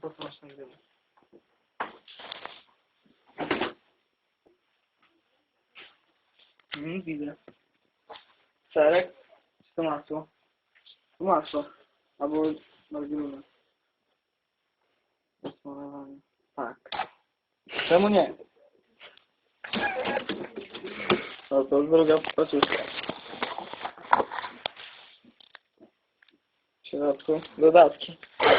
Po co masz ten Nie widzę. Serek? Czy to masło? To masło. Albo margarina. Posmarowanie. Tak. Czemu nie? No to już druga paczuszka. W środku dodatki.